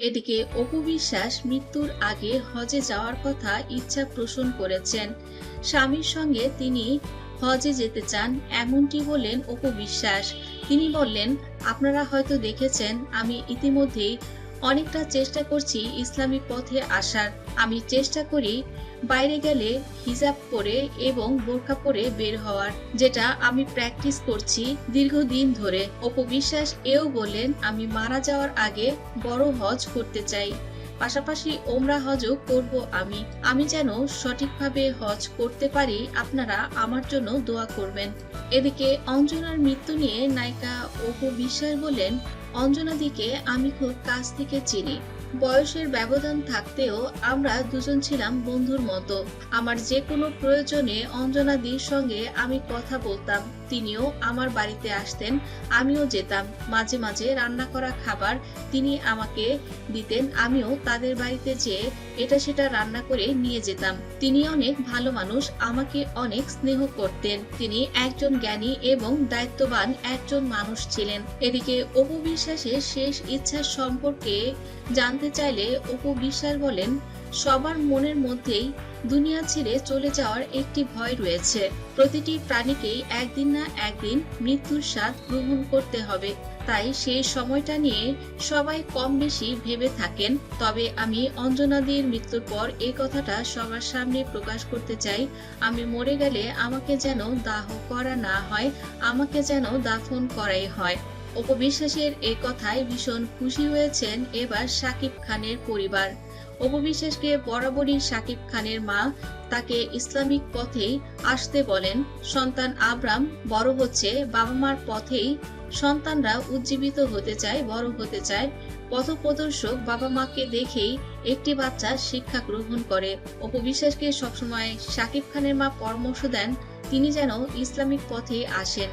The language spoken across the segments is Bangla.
এদিকে অপু বিশ্বাস মৃত্যুর আগে হজে যাওয়ার কথা ইচ্ছা পোষণ করেছেন। স্বামীর সঙ্গে তিনি হজে যেতে চান এমনটি বললেন অপু বিশ্বাস। তিনি বললেন, আপনারা হয়তো দেখেছেন, আমি ইতিমধ্যেই অনেকটা চেষ্টা করছি ইসলামিক পথে আসার। আমি চেষ্টা করি বাইরে গেলে হিজাব পরে এবং বোরখা পরে বের হওয়ার, যেটা আমি প্র্যাকটিস করছি দীর্ঘদিন ধরে। অপবিশ্বাস এও বললেন আমি মারা যাওয়ার আগে বড় হজ করতে চাই। পাশাপাশি ওমরা হজও করব আমি। আমি যেন সঠিকভাবে হজ করতে পারি, আপনারা আমার জন্য দোয়া করবেন। এদিকে অঞ্জনার মৃত্যু নিয়ে নায়িকা অপু বিশ্বাস বলেন অঞ্জনাদিকে আমি খুব কাছ থেকে চিনি। বয়সের ব্যবধান থাকতেও আমরা দুজন ছিলাম বন্ধুর মতো। আমার যে কোনো প্রয়োজনে অঞ্জনাদির সঙ্গে আমি কথা বলতাম, তিনিও আমার বাড়িতে আসতেন, আমিও যেতাম। মাঝে মাঝে রান্না করা খাবার তিনি আমাকে দিতেন, আমিও তাদের বাড়িতে যেয়ে এটা সেটা রান্না করে নিয়ে যেতাম। তিনি অনেক ভালো মানুষ, আমাকে অনেক স্নেহ করতেন। তিনি একজন জ্ঞানী এবং দায়িত্ববান একজন মানুষ ছিলেন। এদিকে অপু বিশ্বাসের শেষ ইচ্ছা সম্পর্কে জানতে চাইলে অপু বিশ্বাস বলেন, সবার মনের মধ্যেই দুনিয়া ছেড়ে চলে যাওয়ার একটি ভয় রয়েছে। প্রতিটি প্রাণীকেই একদিন না একদিন মৃত্যুর স্বাদ গ্রহণ করতে হবে। তাই সেই সময়টা নিয়ে সবাই কম বেশি ভেবে থাকেন। তবে আমি অঞ্জনাদির মৃত্যুর পর এই কথাটা সবার সামনে প্রকাশ করতে চাই। আমি মরে গেলে আমাকে যেন দাহ করা না হয়, আমাকে যেন দাফন করাই হয়। অপবিশ্বাসের এ কথায় ভীষণ খুশি হয়েছেন এবার সাকিব খানের পরিবার। অপবিশ্বাসকে বরাবরই সাকিব খানের মা তাকে ইসলামিক পথেই আসতে বলেন, সন্তান আব্রাম বড় হচ্ছে বাবা মার পথেই সন্তানরা উজ্জীবিত হতে চায়, বড় হতে চায়। পথপ্রদর্শক বাবা মাকে দেখেই একটি বাচ্চা শিক্ষা গ্রহণ করে। অপবিশ্বাসকে সবসময় সাকিব খানের মা পরামর্শ দেন, তিনি যেন ইসলামিক পথে আসেন।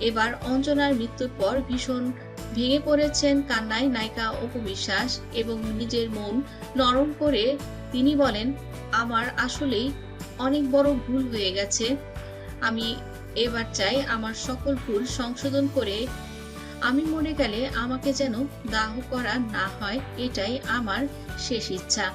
এবার অঞ্জনার মৃত্যুর পর ভীষণ ভেঙে পড়েছেন কান্নায় নায়িকা অপু বিশ্বাস এবং নিজের মন নরম করে তিনি বলেন, আমার আসলেই অনেক বড় ভুল হয়ে গেছে। আমি এবার চাই আমার সকল ভুল সংশোধন করে। আমি মরে গেলে আমাকে যেন দাহ করা না হয়, এটাই আমার শেষ ইচ্ছা।